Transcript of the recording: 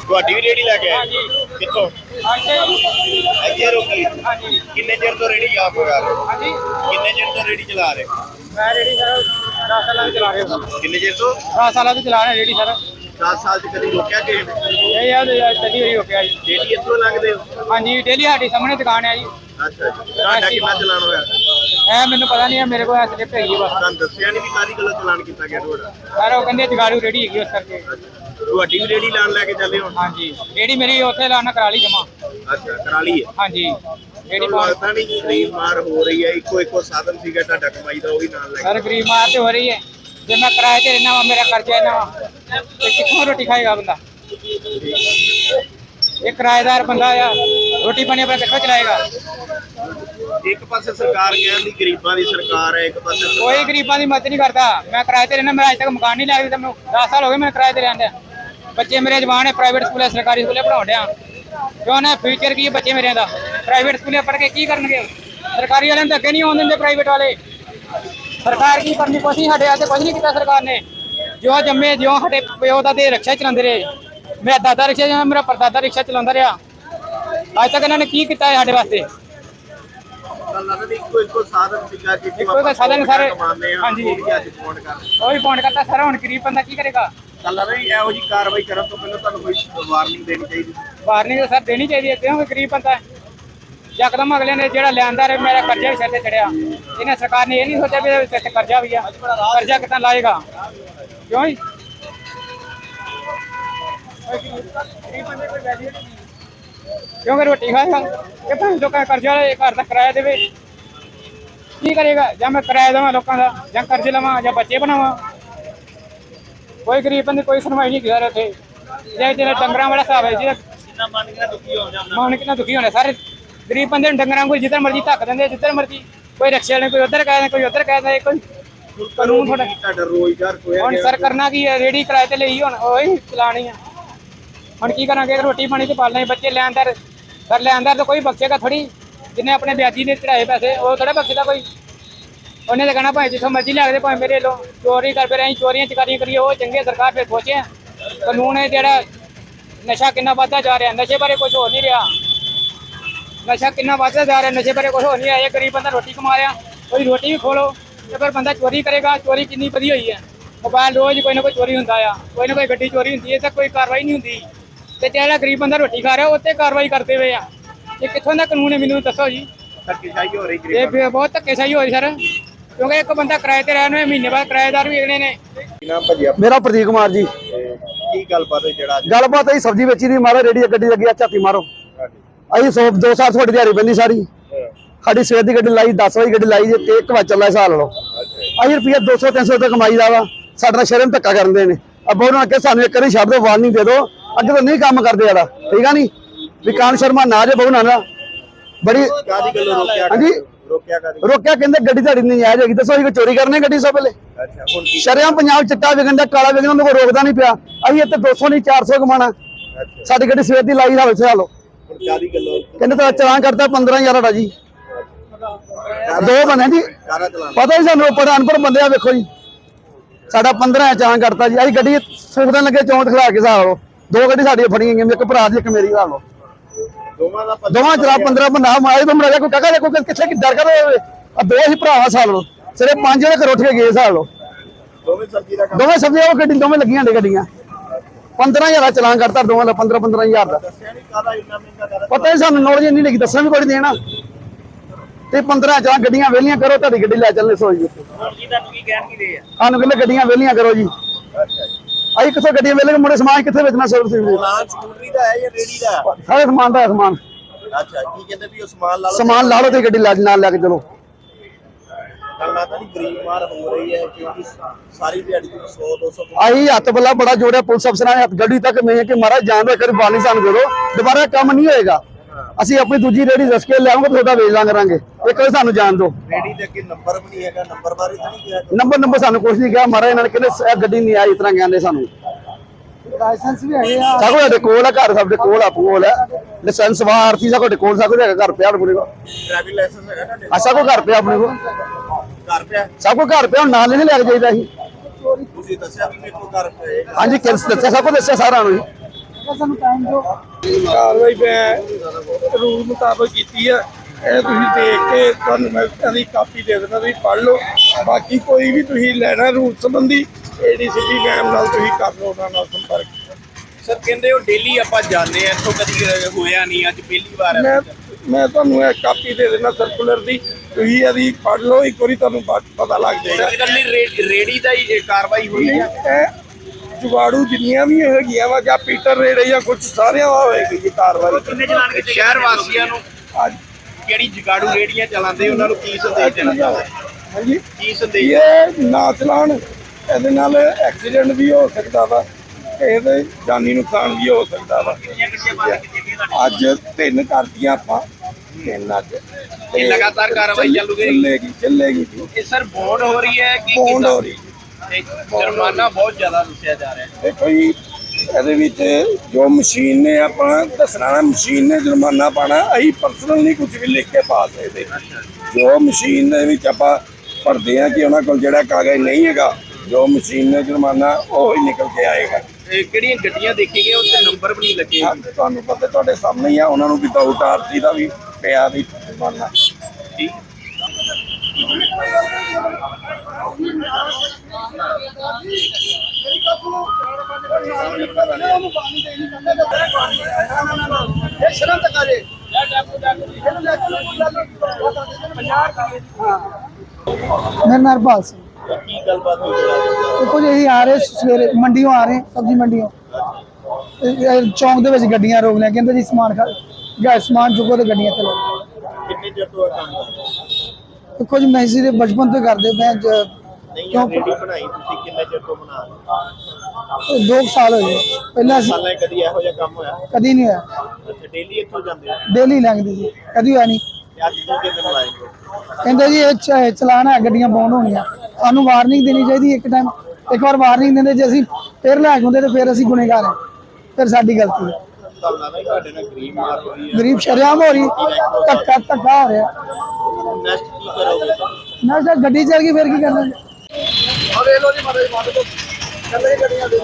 ਤੁਹਾਡੀ ਵੀ ਰੇੜੀ ਲੈ ਕੇ ਆਏ ਕਿੱਥੋਂ? ਇੱਥੇ ਰੋਕੀ। ਹਾਂਜੀ। ਕਿੰਨੇ ਚਿਰ ਤੋਂ ਰੇੜੀ ਆਪ ਲਗਾ ਰਹੇ ਹੋ? ਹਾਂਜੀ। ਕਿੰਨੇ ਚਿਰ ਤੋਂ ਰੇੜੀ ਚਲਾ ਰਹੇ ਮੈਂ ਰੇੜੀ ਸਰ 10 ਸਾਲਾਂ ਤੋਂ ਚਲਾ ਰਿਹਾ ਹਾਂ। ਕਿੰਨੇ ਚਿਰ ਤੋਂ? 10 ਸਾਲਾਂ ਤੋਂ ਚਲਾ ਰਿਹਾ ਰੇੜੀ ਸਰ। 10 ਸਾਲ ਚ ਕਦੀ ਰੋਕਿਆ ਨੇ ਇਹ ਯਾਰ ਚੱਲੀ ਹੋਈ ਹੋ ਗਿਆ ਜੀ। ਰੇੜੀ ਇੱਥੋਂ ਲੰਘਦੇ ਹੋ? ਹਾਂਜੀ ਡੇਲੀ ਸਾਡੀ ਸਾਹਮਣੇ ਦੁਕਾਨ ਹੈ ਜੀ। ਅੱਛਾ ਜੀ। ਤੁਹਾਡਾ ਕਿੰਨਾ ਚਲਾਨ ਹੋਇਆ? ਇਹ ਮੈਨੂੰ ਪਤਾ ਨਹੀਂ ਹੈ ਮੇਰੇ ਕੋਲ ਸਲਿੱਪ ਹੈਗੀ ਹੈ ਬਸ। ਤੁਹਾਨੂੰ ਦੱਸਿਆ ਨਹੀਂ ਵੀ ਕਾਦੀ ਗੱਲੋਂ ਚਲਾਨ ਕੀਤਾ ਗਿਆ ਤੁਹਾਡਾ? ਸਰ ਉਹ ਕਹਿੰਦੇ ਜਗਾੜੂ ਰੇੜੀ ਹੈਗੀ ਉਸ ਕਰਕੇ। ਤੁਹਾਡੀ ਵੀ ਰੇੜੀ ਲਾਣ ਲੈ ਕੇ ਚੱਲੇ ਹੋ ਹਾਂਜੀ। ਰੇੜੀ ਮੇਰੀ ਉੱਥੇ ਲਾਣਾ ਕਰਾ ਲਈ ਜਮਾ। ਅੱਛਾ ਕਰਾ ਲਈ ਹੈ? ਹਾਂਜੀ। ਰੇੜੀ ਤੁਹਾਨੂੰ ਲੱਗਦਾ ਨਹੀਂ ਗਰੀਬ ਮਾਰ ਹੋ ਰਹੀ ਹੈ? ਇੱਕੋ ਇੱਕੋ ਸਾਧਨ ਸੀਗਾ ਤੁਹਾਡਾ ਕਮਾਈ ਦਾ ਉਹ ਵੀ ਨਾਲ ਲੈ ਸਰ ਗਰੀਬ ਮਾਰ ਤੇ ਹੋ ਰਹੀ ਹੈ। ਜੇ ਮੈਂ ਕਿਰਾਏ ਤੇ ਰਹਿਣਾ ਵਾ ਮੇਰਾ ਖਰਚਾ ਇਹਨਾਂ ਵਾ ਤੇ ਕਿੱਥੋਂ ਰੋਟੀ ਖਾਏਗਾ ਬੰਦਾ? ਇਹ ਕਿਰਾਏਦਾਰ ਬੰਦਾ ਆ ਰੋਟੀ ਪਾਣੀ ਆਪਣਾ ਕਿੱਥੋਂ ਚਲਾਏਗਾ? ਕੇ ਇੱਕ ਪਾਸੇ ਸਰਕਾਰ ਕਹਿੰਦੀ ਗਰੀਬਾਂ ਦੀ ਸਰਕਾਰ ਹੈ, ਇੱਕ ਪਾਸੇ ਸਰਕਾਰ- ਕੋਈ ਗਰੀਬਾਂ ਦੀ ਮਦਦ ਨਹੀਂ ਕਰਦਾ। ਮੈਂ ਕਿਰਾਏ ਤੇ ਰਹਿਣਾ ਮੇਰਾ ਅਜੇ ਤੱਕ ਮਕਾਨ ਨਹੀਂ ਲਿਆ ਦਿੱਤਾ ਮੈਨੂੰ 10 ਸਾਲ ਹੋ ਗਏ ਮੈਂ ਕਿਰਾਏ ਤੇ ਰਹਿੰਦਾ ਬੱਚੇ ਮੇਰੇ ਜਵਾਨ ਹੈ ਪ੍ਰਾਈਵੇਟ ਸਕੂਲੇ, ਸਰਕਾਰੀ ਸਕੂਲੇ ਪੜਾਉਣ ਕਿਉਂ ਨਾ ਫਿਊਚਰ ਕੀ ਹੈ ਬੱਚੇ ਮੇਰੇ ਦਾ? ਪ੍ਰਾਈਵੇਟ ਸਕੂਲੇ ਪੜ੍ਹ ਕੇ ਕੀ ਕਰਨਗੇ? ਸਰਕਾਰੀ ਵਾਲਿਆਂ ਨੂੰ ਤਾਂ ਅੱਗੇ ਨਹੀਂ ਆਉਣ ਦਿੰਦੇ ਪ੍ਰਾਈਵੇਟ ਵਾਲੇ। ਸਰਕਾਰ ਕੀ ਕਰਨੀ, ਕੁਛ ਨਹੀਂ ਸਾਡੇ ਵਾਸਤੇ ਕੁਛ ਨਹੀਂ ਕੀਤਾ ਸਰਕਾਰ ਨੇ। ਜਿਉਂ ਜੰਮੇ, ਜਿਉਂ ਸਾਡੇ ਪਿਓ ਦਾ ਤੇ ਰਿਕਸ਼ਾ ਚਲਾਉਂਦੇ ਰਹੇ। ਮੇਰਾ ਦਾਦਾ ਰਿਕਸ਼ਾ ਚਲਾਉਂਦਾ ਮੇਰਾ ਪਰਦਾਦਾ ਰਿਕਸ਼ਾ ਚਲਾਉਂਦਾ ਰਿਹਾ। ਅੱਜ ਤੱਕ ਇਹਨਾਂ ਨੇ ਕੀ ਕੀਤਾ ਹੈ ਸਾਡੇ ਵਾਸਤੇ? ਲੱਗਦਾ ਨਹੀਂ ਇੱਕੋ ਇੱਕੋ ਸਾਧਨ ਸੀਗਾ ਜਿੱਥੇ ਇੱਕੋ ਇੱਕੋ ਸਾਧਨ ਸਾਰੇ- ਕਮਾਉਂਦੇ ਆ ਹਾਂਜੀ। ਉਹ ਵੀ ਅੱਜ ਫੋਨ ਕਰ ਉਹ ਵੀ ਫੋਨ ਕਰਤਾ ਸਾਰਾ ਹੁਣ ਗਰੀਬ ਬੰਦਾ ਕੀ ਕਰੇਗਾ? ਤੁਹਾਨੂੰ ਲੱਗਦਾ ਨਹੀਂ ਇਹੋ ਜੀ ਕਾਰਵਾਈ ਕਰਨ ਤੋਂ ਪਹਿਲਾਂ ਤੁਹਾਨੂੰ ਕੋਈ ਵਾਰਨਿੰਗ ਦੇਣੀ ਚਾਹੀਦੀ। ਵਾਰਨਿੰਗ ਤਾਂ ਸਰ ਦੇਣੀ ਚਾਹੀਦੀ ਹੈ ਕਿਉਂਕਿ ਗਰੀਬ ਬੰਦਾ ਹੈ। ਯਕਦਮ ਅਗਲੇ ਨੇ ਜਿਹੜਾ ਲਿਆਂਦਾ ਰੇ ਮੇਰਾ ਕਰਜ਼ਾ ਵੀ ਸਿਰ ਤੇ ਚੜਿਆ। ਇਹਨੇ ਸਰਕਾਰ ਨੇ ਇਹ ਨਹੀਂ ਸੋਚਿਆ ਵੀ ਇਹਦੇ ਸਿਰ ਤੇ ਕਰਜ਼ਾ ਵੀ ਆ। ਕਰਜ਼ਾ ਕਿੱਦਾਂ ਲਾਏਗਾ? ਕਿਉਂ ਜੀ? ਗਰੀਬ ਬੰਦੇ ਕੋਈ ਵੈਲਿਊ ਨਹੀਂ ਕਿਉਂਕਿ ਰੋਟੀ ਖਾਏਗਾ? ਕਿ ਭਾਵੇਂ ਲੋਕਾਂ ਦਾ ਕਰਜ਼ਾ ਲਏ ਘਰ ਦਾ ਕਿਰਾਇਆ ਦੇਵੇ। ਕੀ ਕਰੇਗਾ? ਜਾਂ ਮੈਂ ਕਿਰਾਇਆ ਦੇਵਾਂ ਲੋਕਾਂ ਦਾ ਜਾਂ ਕਰਜ਼ੇ ਲਵਾਂ ਜਾਂ ਬੱਚੇ ਬਣਾਵਾਂ? ਕੋਈ ਗਰੀਬ ਬੰਦੇ ਕੋਈ ਸੁਣਵਾਈ ਨਹੀਂ ਕਰ ਰਹੇ ਜੇ ਜਿਹੜਾ ਡੰਗਰਾਂ ਵਾਲਾ ਹਿਸਾਬ ਹੈ ਜਿਹੜਾ ਜਿੰਨਾ ਮਨ ਕਿੰਨਾ ਦੁਖੀ ਹੋ ਜਾਂਦਾ। ਮਾਂ ਕਿੰਨਾ ਦੁਖੀ ਹੋਣਾ ਸਾਰੇ ਗਰੀਬ ਬੰਦੇ ਨੂੰ ਡੰਗਰਾਂ ਕੋਈ ਜਿੱਧਰ ਮਰਜ਼ੀ ਧੱਕ ਦਿੰਦੇ ਜਿੱਧਰ ਮਰਜ਼ੀ। ਕੋਈ ਰਕਸ਼ੇ ਵਾਲੇ ਕੋਈ ਉੱਧਰ ਕਹਿ ਦਿੰਦੇ ਕੋਈ ਉੱਧਰ ਕਹਿ ਦਿੰਦੇ ਕੋਈ ਕਾਨੂੰਨ ਥੋੜਾ ਤੁਹਾਡਾ ਰੋਜ਼ਗਾਰ ਖੋਇਆ ਹੁਣ ਸਰ ਕਰਨਾ ਕੀ ਹੈ? ਰੇੜੀ ਕਿਰਾਏ ਤੇ ਲਈ ਹੁਣ ਉਹੀ ਚਲਾਣੀ ਆ। ਹੁਣ ਕੀ ਕਰਾਂਗੇ? ਰੋਟੀ ਪਾਣੀ ਤੇ ਪਾਲਣਾ ਹੀ, ਬੱਚੇ ਲੈਂਦਰ ਪਰ ਲੈਂਦਰ ਤਾਂ ਕੋਈ ਬਖਸ਼ੇਗਾ ਥੋੜੀ ਜਿਹਨੇ ਆਪਣੇ ਵਿਆਜੀ ਦੇ ਚੜਾਏ ਪੈਸੇ, ਉਹ ਥੋੜਾ ਬਖਸ਼ਦਾ ਕੋਈ। ਉਹਨੇ ਤਾਂ ਕਹਿਣਾ ਭਾਵੇਂ ਜਿੱਥੋਂ ਮਰਜ਼ੀ ਲਿਆ ਭਾਵੇਂ ਮੇਰੇ ਲੋ ਚੋਰੀ ਕਰ ਫਿਰ ਚੋਰੀਆਂ ਚਕਾਰੀਆਂ ਕਰੀਏ, ਉਹ ਚੰਗੇ ਸਰਕਾਰ ਫਿਰ ਸੋਚੇ ਕਾਨੂੰਨ ਹੈ ਜਿਹੜਾ ਨਸ਼ਾ ਕਿੰਨਾ ਵੱਧਦਾ ਜਾ ਰਿਹਾ, ਨਸ਼ੇ ਬਾਰੇ ਕੁਝ ਹੋ ਨਹੀਂ ਰਿਹਾ। ਨਸ਼ਾ ਕਿੰਨਾ ਵੱਧਦਾ ਜਾ ਰਿਹਾ, ਨਸ਼ੇ ਬਾਰੇ ਕੁਝ ਹੋ ਨਹੀਂ ਰਿਹਾ, ਇਹ ਗਰੀਬ ਬੰਦਾ ਰੋਟੀ ਕਮਾ ਰਿਹਾ ਕੋਈ ਰੋਟੀ ਵੀ ਖੋਲੋ, ਤੇ ਫਿਰ ਬੰਦਾ ਚੋਰੀ ਕਰੇਗਾ, ਚੋਰੀ ਕਿੰਨੀ ਵਧੀ ਹੋਈ ਹੈ। ਮੋਬਾਈਲ ਰੋਜ਼ ਕੋਈ ਨਾ ਕੋਈ ਚੋਰੀ ਹੁੰਦਾ ਆ, ਕੋਈ ਨਾ ਕੋਈ ਗੱਡੀ ਚੋਰੀ ਹੁੰਦੀ ਹੈ ਤਾਂ ਕੋਈ ਕਾਰਵਾਈ ਨਹੀਂ ਹੁੰਦੀ। ਤੇ ਜਿਹੜਾ ਗਰੀਬ ਬੰਦਾ ਰੋਟੀ ਖਾ ਰਿਹਾ ਉਹ ਤੇ ਕਾਰਵਾਈ ਕਰਦੇ ਹੋਏ ਆ। ਇਹ ਕਿੱਥੋਂ ਦਾ ਕਾਨੂੰਨ ਹੈ ਮੈਨੂੰ ਦੱਸੋ ਜੀ। ਧੱਕੇਸ਼ਾਹੀ ਹੋ ਰਹੀ ਇਹ ਗਰੀਬਾਂ ਫਿਰ ਬਹੁਤ ਧੱਕੇਸ਼ਾਹੀ ਹੋ ਰਹੀ ਸਰ। ਕਿਉਂਕਿ ਇੱਕ ਬੰਦਾ ਕਿਰਾਏ ਤੇ ਰਹਿਣ ਨੂੰ ਮਹੀਨੇ ਬਾਅਦ ਕਿਰਾਏਦਾਰ ਵੀ ਅਗਲੇ ਨੇ? ਮੇਰਾ ਪ੍ਰਦੀਪ ਕੁਮਾਰ ਜੀ। ਕੀ ਗੱਲਬਾਤ ਹੋਈ ਜਿਹੜਾ ਅੱਜ? ਗੱਲਬਾਤ ਹੈ ਸਬਜ਼ੀ ਵੇਚੀ ਦੀ ਮਾਰੋ ਰੇੜੀ ਦੀ ਗੱਡੀ ਲੱਗੀ ਆ ਝਾਤੀ ਮਾਰੋ? ਅਸੀਂ 100 2 ਸਾਲ ਤੁਹਾਡੀ ਦਿਹਾੜੀ ਪੈਂਦੀ ਸਾਰੀ। ਹਾਂ, ਸਾਡੀ ਸਵੇਰ ਦੀ ਗੱਡੀ ਲਾਈ 10 ਵਜੇ ਗੱਡੀ ਲਾਈ ਜੇ ਤੇ ਇੱਕ ਵਾਰ ਚੱਲਾ ਹਿਸਾਬ ਲਾ ਲਓ। ਅਸੀਂ ਰੁਪਈਆ 200 300 ਤੇ ਕਮਾਈ ਦਾ ਵਾ। ਸਾਡੇ ਸ਼ਰਮ ਧੱਕਾ ਕਰਦੇ ਨੇ। ਅੱਬਾ ਉਹਨਾਂ ਕਿ ਸਾਨੂੰ ਇੱਕ ਵਾਰੀ ਛੱਡ ਦਿਓ ਵਾਰਨਿੰਗ ਦੇ ਦਿਓ। ਅੱਗੇ ਤੋਂ ਨਹੀਂ ਕੰਮ ਕਰਦੇ ਯਾਰਾ ਠੀਕ ਆ ਨਹੀਂ ਵਿਕਾਨ ਸ਼ਰਮਾ ਨਾ ਜੇ ਬਹੁ ਨਾ ਨਾ। ਬੜੀ ਕਾਹਦੀ ਗੱਲੋਂ ਰੋਕਿਆ ਹਾਂਜੀ। ਰੋਕਿਆ ਕਾਹਦੀ? ਰੋਕਿਆ ਕਹਿੰਦੇ ਗੱਡੀ ਤੁਹਾਡੀ ਨਹੀਂ ਆਇਆ ਜਾਏਗੀ ਦੱਸੋ ਅਸੀਂ ਕੋਈ ਚੋਰੀ ਕਰਨੇ ਗੱਡੀ ਸੋ ਪਹਿਲੇ? ਅੱਛਾ ਹੁਣ ਕੀ? ਸ਼ਰਿਆਮ ਪੰਜਾਬ ਚਿੱਟਾ ਵਿਕਣ ਦਾ ਕਾਲਾ ਉਹਨੂੰ ਕੋਈ ਰੋਕਦਾ ਨਹੀਂ ਪਿਆ। ਅਸੀਂ ਇੱਥੇ 200 ਨਹੀਂ 400 ਕਮਾਣਾ ਅੱਛਾ। ਸਾਡੀ ਗੱਡੀ ਸਵੇਰ ਦੀ ਲਾਈ ਹਾਲ ਸੇ ਹਾਲੋ ਹੁਣ ਕਾਹਦੀ ਗੱਲੋਂ? ਕਹਿੰਦੇ ਤਾਂ ਚਲਾਨ ਕਰਤਾ 15000 ਦਾ ਜੀ। ਦੋ ਬਣੇ ਜੀ। ਪਤਾ ਹੀ ਸਾਨੂੰ ਉੱਪਰ ਅਨਪੜ ਬੰਦੇ ਆ ਵੇਖੋ ਜੀ। ਸਾਡਾ 15 ਚਲਾਨ ਕਰਤਾ ਜੀ। ਅਸੀਂ ਗੱਡੀ ਸੁਖਦਨ ਲੱਗੇ ਚੌਂਟ ਖਲਾ ਕੇ ਹਿਸਾਬ ਲਓ ਦੋ ਗੱਡੀ ਸਾਡੀਆਂ ਫੜੀਆਂ ਗਈਆਂ ਇੱਕ ਭਰਾ ਦੀ ਇੱਕ ਮੇਰੀ ਹਿਸਾਬ ਲਓ ਦੋਵਾਂ ਦਾ ਦੋਵਾਂ ਚਲਾ 15 ਬੰਦਾ ਮਾਰੇ ਤੋਂ ਮਰਿਆ ਕੋਈ ਕਾਕਾ ਕੋਈ ਕਿੱਥੇ ਕਿ ਡਰ ਕਰ ਆ ਦੋ ਹੀ ਭਰਾ ਹਿਸਾਬ ਲਓ ਸਿਰੇ ਪੰਜ ਜਣੇ ਘਰ ਉੱਠ ਕੇ ਗਏ ਹਿਸਾਬ ਲਓ ਦੋਵੇਂ ਸਬਜ਼ੀ ਦਾ ਕੰਮ ਦੋਵੇਂ ਸਬਜ਼ੀਆਂ ਉਹ ਗੱਡੀ ਦੋਵੇਂ ਲੱਗੀਆਂ ਨੇ ਗੱਡੀਆਂ। 15000 ਦਾ ਚਲਾਨ ਕਰਤਾ ਦੋਵਾਂ ਦਾ 15 15000 ਦਾ। ਦੱਸਿਆ ਨਹੀਂ ਕਾਹਦਾ ਇੰਨਾ ਮਹਿੰਗਾ ਕਾਰਾ ਪਤਾ ਹੀ ਸਾਨੂੰ ਨੌਲੇਜ ਨਹੀਂ ਲੱਗੀ ਦੱਸਾਂ ਵੀ ਕੋਈ ਦੇਣਾ। ਤੇ 15 ਚਾਹ ਗੱਡੀਆਂ ਵੇਲੀਆਂ ਕਰੋ ਤੁਹਾਡੀ ਗੱਡੀ ਲੈ ਚੱਲਨੇ ਸੋਈ ਜੀ ਤੁਹਾਨੂੰ ਕੀ ਕਹਿਣ ਕੀ ਦੇ ਆ? ਸਾਨੂੰ ਕਹਿੰਦੇ ਗੱਡੀਆਂ ਵੇਲੀਆਂ ਕਰੋ ਜੀ। ਅੱਛਾ ਜੀ। ਅਸੀਂ ਕਿੱਥੋਂ ਗੱਡੀਆਂ ਵੇਲੇ ਮੁੰਡੇ ਸਮਾਨ ਕਿੱਥੇ ਵੇਚਣਾ ਸੋਰ ਸਿੰਘ ਜੀ ਪਲਾਨ ਸਕੂਟਰੀ ਦਾ ਹੈ ਜਾਂ ਰੇੜੀ ਦਾ? ਸਾਰੇ ਸਮਾਨ ਦਾ ਹੈ ਸਮਾਨ। ਅੱਛਾ ਕੀ ਕਹਿੰਦੇ ਵੀ ਉਹ ਸਮਾਨ ਲਾ ਲਓ ਸਮਾਨ ਲਾ ਲਓ ਤੇ ਗੱਡੀ ਲੈ ਨਾਲ ਲੈ ਕੇ ਚਲੋ। ਗੱਲ ਤਾਂ ਨਹੀਂ ਗਰੀਬ ਮਾਰ ਹੋ ਰਹੀ ਹੈ ਕਿਉਂਕਿ ਸਾਰੀ ਦਿਹਾੜੀ ਤੋਂ 100 200 ਅਸੀਂ ਹੱਥ ਬੱਲਾ ਬੜਾ ਜੋੜਿਆ ਪੁਲਿਸ ਅਫਸਰਾਂ ਨੇ ਹੱਥ ਗੱਡੀ ਤੱਕ ਮੈਂ ਕਿ ਮਹਾਰਾਜ ਜਾਨ ਦਾ ਕਰੀ ਬਾਣੀ ਸਾਨੂੰ ਦੇ ਦਿਓ। ਦੁਬਾਰਾ ਕੰਮ ਨਹੀਂ ਹੋਏਗਾ। ਅਸੀਂ ਆਪਣੀ ਦੂਜੀ ਰੇੜੀ ਰਸ ਕੇ ਲਿਆਵਾਂਗੇ ਤੁਹਾਡਾ ਵੇਚ ਲਾਂਗੇ ਕਰਾਂਗੇ ਇੱਕ ਵਾਰ ਸਾਨੂੰ ਜਾਣ ਦਿਓ। ਰੇੜੀ ਦੇ ਅੱਗੇ ਨੰਬਰ ਵੀ ਨਹੀਂ ਹੈਗਾ ਨੰਬਰ ਬਾਰੇ ਤਾਂ ਨਹੀਂ ਕਿਹਾ ਨੰਬਰ ਨੰਬਰ ਸਾਨੂੰ ਕੁਝ ਨਹੀਂ ਕਿਹਾ। ਮਹਾਰਾਜ ਇਹਨਾਂ ਨੇ ਕਹਿੰਦੇ ਇਹ ਗੱਡੀ ਨਹੀਂ ਆਈ ਇਸ ਤਰ੍ਹਾਂ ਕਹਿੰਦੇ ਸਾਨੂੰ। ਲਾਇਸੈਂਸ ਵੀ ਹੈਗੇ ਆ। ਸਭ ਸਾਡੇ ਕੋਲ ਆ ਘਰ ਦੇ ਕੋਲ ਆ ਕੋਲ ਆ। ਲਾਇਸੈਂਸ ਵਾਰਤੀ ਸਭ ਤੁਹਾਡੇ ਕੋਲ ਕੁਝ ਹੈਗਾ ਘਰ ਪਿਆ ਆਪਣੇ ਕੋਲ। ਡਰਾਈਵਿੰਗ ਲਾਇਸੈਂਸ ਹੈਗਾ ਤੁਹਾਡੇ ਅਸਾ ਕੋ ਘਰ ਪਿਆ ਆਪਣੇ ਕੋਲ। ਘਰ ਪਿਆ? ਕੁਝ ਘਰ ਪਿਆ ਹੁਣ ਨਾਲ ਨਹੀਂ ਲੈ ਕੇ ਜਾਈਦਾ ਸੀ ਤੁਸੀਂ ਦੱਸਿਆ ਵੀ ਮੇਰੇ ਕੋਲ ਘਰ ਪਿਆ ਹਾਂਜੀ ਕਿਸ ਦੱਸਿਆ ਕੁਝ ਦੱਸਿਆ ਸਾਰਾ ਨੂੰ ਕਾਰਵਾਈ ਮੈਂ ਰੂਲ ਮੁਤਾਬਕ ਕੀਤੀ ਹੈ ਇਹ ਤੁਸੀਂ ਦੇਖ ਕੇ ਤੁਹਾਨੂੰ ਮੈਂ ਇਹਦੀ ਕਾਪੀ ਦੇ ਦੇਣਾ ਤੁਸੀਂ ਪੜ੍ਹ ਲਓ। ਬਾਕੀ ਕੋਈ ਵੀ ਤੁਸੀਂ ਲੈਣਾ ਰੂਲ ਸੰਬੰਧੀ ਏਡੀਸੀਪੀ ਮੈਮ ਨਾਲ ਤੁਸੀਂ ਕਰ ਲਓ ਉਹਨਾਂ ਨਾਲ ਸੰਪਰਕ। ਸਰ ਕਹਿੰਦੇ ਉਹ ਡੇਲੀ ਆਪਾਂ ਜਾਂਦੇ ਆ ਇੱਥੋਂ ਕਦੀ ਹੋਇਆ ਨਹੀਂ ਅੱਜ ਪਹਿਲੀ ਵਾਰ ਮੈਂ ਮੈਂ ਤੁਹਾਨੂੰ ਇਹ ਕਾਪੀ ਦੇ ਦੇਣਾ ਸਰਕੂਲਰ ਦੀ। ਤੁਸੀਂ ਇਹਦੀ ਪੜ੍ਹ ਲਓ ਇੱਕ ਵਾਰੀ ਤੁਹਾਨੂੰ ਪਤਾ ਲੱਗ ਜਾਏਗਾ। ਸਰ ਇਕੱਲੀ ਰੇੜੀ ਦਾ ਹੀ ਇਹ ਕਾਰਵਾਈ ਹੋਈ ਹੈ ਜੁਗਾੜੂ ਜਿੰਨੀਆਂ ਵੀ ਹੈਗੀਆਂ ਵਾ ਜਾਂ ਪੀਟਰ ਰੇੜੇ ਜਾਂ ਕੁਝ ਸਾਰਿਆਂ ਦਾ ਹੋਏਗੀ ਜੀ ਕਾਰਵਾਈ ਕਿੰਨੇ ਚਲਾਣ ਸ਼ਹਿਰ ਵਾਸੀਆਂ ਨੂੰ ਅੱਜ ਜਿਹੜੀ ਜਗਾੜੂ ਰੇੜੀਆਂ ਚਲਾਉਂਦੇ ਉਹਨਾਂ ਨੂੰ ਕੀ ਸੰਦੇਸ਼ ਦੇਣਾ ਚਾਹੁੰਦੇ ਹਾਂਜੀ। ਕੀ ਸੰਦੇਸ਼ ਇਹ ਨਾ ਚਲਾਉਣ ਇਹਦੇ ਨਾਲ ਐਕਸੀਡੈਂਟ ਵੀ ਹੋ ਸਕਦਾ ਵਾ ਤੇ ਇਹਦੇ ਜਾਨੀ ਨੁਕਸਾਨ ਵੀ ਹੋ ਸਕਦਾ ਵਾ। ਅੱਜ ਤਿੰਨ ਕਰਤੀਆਂ ਆਪਾਂ ਤਿੰਨ ਅੱਜ। ਇਹ ਲਗਾਤਾਰ ਕਾਰਵਾਈ ਚੱਲੂਗੀ? ਚੱਲੇਗੀ ਚੱਲੇਗੀ ਜੀ। ਇਹ ਸਰ ਬੌਂਡ ਹੋ ਰਹੀ ਹੈ ਕਿ ਕਿੱਦਾਂ? ਹੋ ਰਹੀ ਤੇ ਜੁਰਮਾਨਾ ਬਹੁਤ ਜ਼ਿਆਦਾ ਦੱਸਿਆ ਜਾ ਰਿਹਾ ਦੇਖੋ ਜੀ ਇਹਦੇ ਵਿੱਚ ਜੋ ਮਸ਼ੀਨ ਨੇ ਆਪਣਾ ਦੱਸਣਾ ਮਸ਼ੀਨ ਨੇ ਜੁਰਮਾਨਾ ਪਾਣਾ ਅਸੀਂ ਪਰਸਨਲ ਨਹੀਂ ਕੁਝ ਵੀ ਲਿਖ ਕੇ ਪਾ ਸਕਦੇ। ਜੋ ਮਸ਼ੀਨ ਦੇ ਵਿੱਚ ਆਪਾਂ ਭਰਦੇ ਆ ਕਿ ਉਹਨਾਂ ਕੋਲ ਜਿਹੜਾ ਕਾਗਜ਼ ਨਹੀਂ ਹੈਗਾ ਜੋ ਮਸ਼ੀਨ ਨੇ ਜੁਰਮਾਨਾ ਉਹ ਹੀ ਨਿਕਲ ਕੇ ਆਏਗਾ। ਇਹ ਕਿਹੜੀਆਂ ਗੱਡੀਆਂ ਦੇਖੀ ਗਈਆਂ ਉੱਤੇ ਨੰਬਰ ਵੀ ਨਹੀਂ ਲੱਗੇ। ਤੁਹਾਨੂੰ ਪਤਾ ਤੁਹਾਡੇ ਸਾਹਮਣੇ ਹੀ ਆ ਉਹਨਾਂ ਨੂੰ ਵਿਦਆਊਟ ਆਰਸੀ ਦਾ ਵੀ ਪਿਆ ਵੀ ਜੁਰਮਾਨਾ। ਠੀਕ ਇਹ ਸ਼ਰਮ ਤੱਕ ਆ ਜੇ मेरा नाम हरपाल सिंह ਕੀ ਗੱਲਬਾਤ ਹੋਈ ਹੈ ਦੇਖੋ ਜੀ ਅਸੀਂ ਆ ਰਹੇ ਸਵੇਰੇ ਮੰਡੀੋਂ ਆ ਰਹੇ ਸਬਜ਼ੀ ਮੰਡੀੋਂ ਇਹ- ਇਹ ਚੌਂਕ ਦੇ ਵਿੱਚ ਗੱਡੀਆਂ ਰੋਕ ਲਿਆ ਕਹਿੰਦੇ ਜੀ ਸਮਾਨ ਖਾ ਗਿਆ ਸਮਾਨ ਚੁੱਕੋ ਤੇ ਗੱਡੀਆਂ ਚਲੋ ਕਿੰਨੇ ਚਿਰ ਤੋਂ ਇਹ ਕੰਮ ਕਰ ਰਹੇ ਹੋ? ਦੇਖੋ ਜੀ ਮੈਂ ਇਸੇ ਦੇ ਬਚਪਨ ਤੋਂ ਹੀ ਕਰਦੇ ਮੈਂ ਨਹੀਂ ਕਿਉਂ? ਇਹ ਰੇੜੀ ਬਣਾਈ ਤੁਸੀਂ ਕਿੰਨੇ ਚਿਰ ਤੋਂ ਬਣਾ ਰਹੇ ਹੋ? ਦੋ ਕੁ ਸਾਲ ਹੋਏ ਪਹਿਲਾਂ ਅਸੀਂ ਸਾਲਾਂ 'ਚ ਕਦੀ ਇਹੋ ਜਿਹਾ ਕੰਮ ਹੋਇਆ? ਕਦੀ ਨਹੀਂ ਹੋਇਆ। ਅੱਛਾ ਡੇਲੀ ਇੱਥੋਂ ਜਾਂਦੇ ਹੋ? ਡੇਲੀ ਲੰਘਦੀ ਜੀ। ਕਦੀ ਹੋਇਆ ਨਹੀਂ। ਤੇ ਅੱਜ ਦੂਜੇ ਦਿਨ ਲਾਏ ਹੋ? ਕਹਿੰਦੇ ਜੀ ਇਹ ਚ- ਚਲਾਨ ਹੈ ਗੱਡੀਆਂ ਬੌਂਡ ਹੋਣੀਆਂ। ਸਾਨੂੰ ਵਾਰਨਿੰਗ ਦੇਣੀ ਚਾਹੀਦੀ ਇੱਕ ਟਾਈਮ ਇੱਕ ਵਾਰ ਵਾਰਨਿੰਗ ਦਿੰਦੇ ਜੇ ਅਸੀਂ ਫਿਰ ਲੈ ਕੇ ਹੁੰਦੇ ਤੇ ਫਿਰ ਅਸੀਂ ਹਾਂ। ਫਿਰ ਸਾਡੀ ਗਲਤੀ ਹੈ। ਤੁਹਾਨੂੰ ਲੱਗਦਾ ਕਿ ਤੁਹਾਡੇ ਨਾਲ ਗਰੀਬ ਮਾਰ ਹੋਈ ਹੈ। ਗਰੀਬ ਸ਼ਰਿਆਮ ਹੋ ਰਹੀ ਧੱਕਾ ਧੱਕਾ ਹੋ ਰਿਹਾ। ਨੈਕਸਟ ਕੀ ਕਰੋਗੇ? ਨਾ ਸਰ ਗੱਡੀ ਚੱਲ ਗਈ ਫਿਰ ਕੀ ਕਰਨਾ? ਆ ਵੇਖ ਲਓ ਜੀ ਮਾਤਾ ਜੀ ਬੰਦ ਤੋਂ ਚੱਲੇ ਗੱਡੀਆਂ ਦੇ